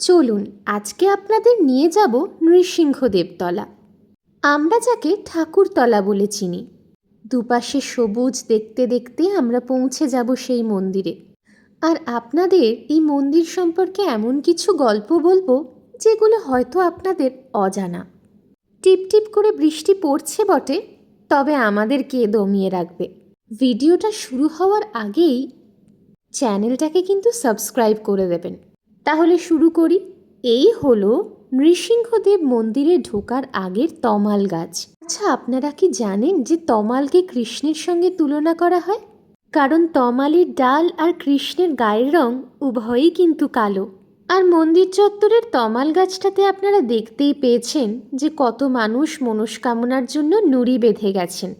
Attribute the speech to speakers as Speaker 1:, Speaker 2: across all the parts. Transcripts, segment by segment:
Speaker 1: চলুন, আজকে আপনাদের নিয়ে যাব নৃসিংহদেবতলা আমরা যাকে ঠাকুরতলা বলে চিনি। দুপাশে সবুজ দেখতে দেখতে আমরা পৌঁছে যাব সেই মন্দিরে। আর আপনাদের এই মন্দির সম্পর্কে এমন কিছু গল্প বলব, যেগুলো হয়তো আপনাদের অজানা। টিপ টিপ করে বৃষ্টি পড়ছে বটে, তবে আমাদের কে দমিয়ে রাখবে? ভিডিওটা শুরু হওয়ার আগেই চ্যানেলটাকে কিন্তু সাবস্ক্রাইব করে দেবেন। তাহলে শুরু করি। এই হলো নৃসিংহদেব মন্দিরে ঢোকার আগের তমাল গাছ। আচ্ছা আপনারা কি জানেন যে তমালকে কৃষ্ণের সঙ্গে তুলনা করা হয়? কারণ তমালের ডাল আর কৃষ্ণের গায়ের রং উভয়ই কিন্তু কালো। আর মন্দির চত্বরের তমাল গাছটাতে আপনারা দেখতেই পেয়েছেন যে কত মানুষ মনস্কামনার জন্য নুড়ি বেঁধে গেছেন।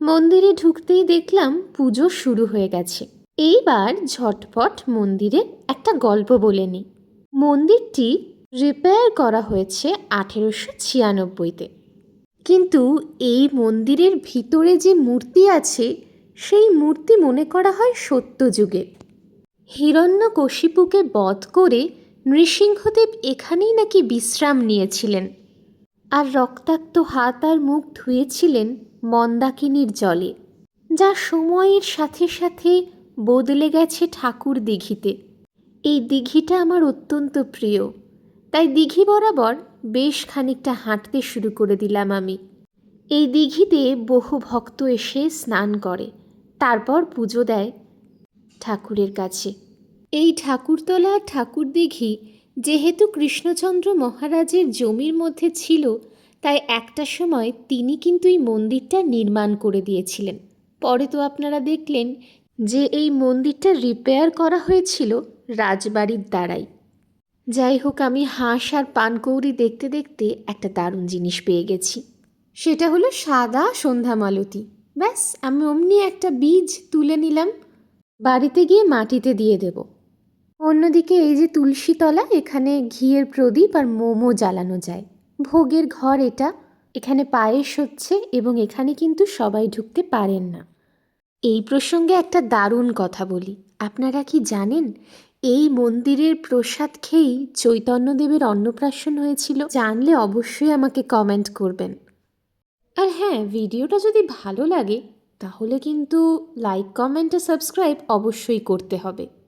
Speaker 1: মন্দিরে ঢুকতেই দেখলাম পুজো শুরু হয়ে গেছে। এইবার ঝটপট মন্দিরের একটা গল্প বলে নিই। মন্দিরটি রিপেয়ার করা হয়েছে আঠেরোশো ছিয়ানব্বইতে। কিন্তু এই মন্দিরের ভিতরে যে মূর্তি আছে, সেই মূর্তি মনে করা হয় সত্যযুগের। হিরণ্যকশিপুকে বধ করে নৃসিংহদেব এখানেই নাকি বিশ্রাম নিয়েছিলেন। আর রক্তাক্ত হাত আর মুখ ধুয়েছিলেন মন্দাকিনীর জলে। যা সময়ের সাথে সাথে বদলে গেছে ঠাকুর দিঘিতে। এই দিঘিটা আমার অত্যন্ত প্রিয়। তাই দিঘি বরাবর বেশ খানিকটা হাঁটতে শুরু করে দিলাম আমি। এই দিঘিতে বহু ভক্ত এসে স্নান করে, তারপর পুজো দেয় ঠাকুরের কাছে। এই ঠাকুরতলা ঠাকুর দিঘি যেহেতু কৃষ্ণচন্দ্র মহারাজের জমির মধ্যে ছিল, তাই একটা সময় তিনি কিন্তু এই মন্দিরটা নির্মাণ করে দিয়েছিলেন। পরে তো আপনারা দেখলেন যে এই মন্দিরটা রিপেয়ার করা হয়েছিল রাজবাড়ির দ্বারাই। যাই হোক, আমি হাঁস আর পানকৌড়ি দেখতে দেখতে একটা দারুণ জিনিস পেয়ে গেছি। সেটা হলো সাদা সন্ধ্যামালতী ব্যাস, আমি অমনি একটা বীজ তুলে নিলাম, বাড়িতে গিয়ে মাটিতে দিয়ে দেব। অন্যদিকে এই যে তুলসীতলা এখানে ঘিয়ের প্রদীপ আর মোমো জ্বালানো যায়। ভোগের ঘর এটা। এখানে পায়েস হচ্ছে এবং এখানে কিন্তু সবাই ঢুকতে পারেন না। এই প্রসঙ্গে একটা দারুণ কথা বলি। আপনারা কি জানেন, এই মন্দিরের প্রসাদ খেয়েই চৈতন্যদেবের অন্নপ্রাশন হয়েছিল? জানলে অবশ্যই আমাকে কমেন্ট করবেন। আর হ্যাঁ ভিডিওটা যদি ভালো লাগে, তাহলে কিন্তু লাইক কমেন্ট আর সাবস্ক্রাইব অবশ্যই করতে হবে।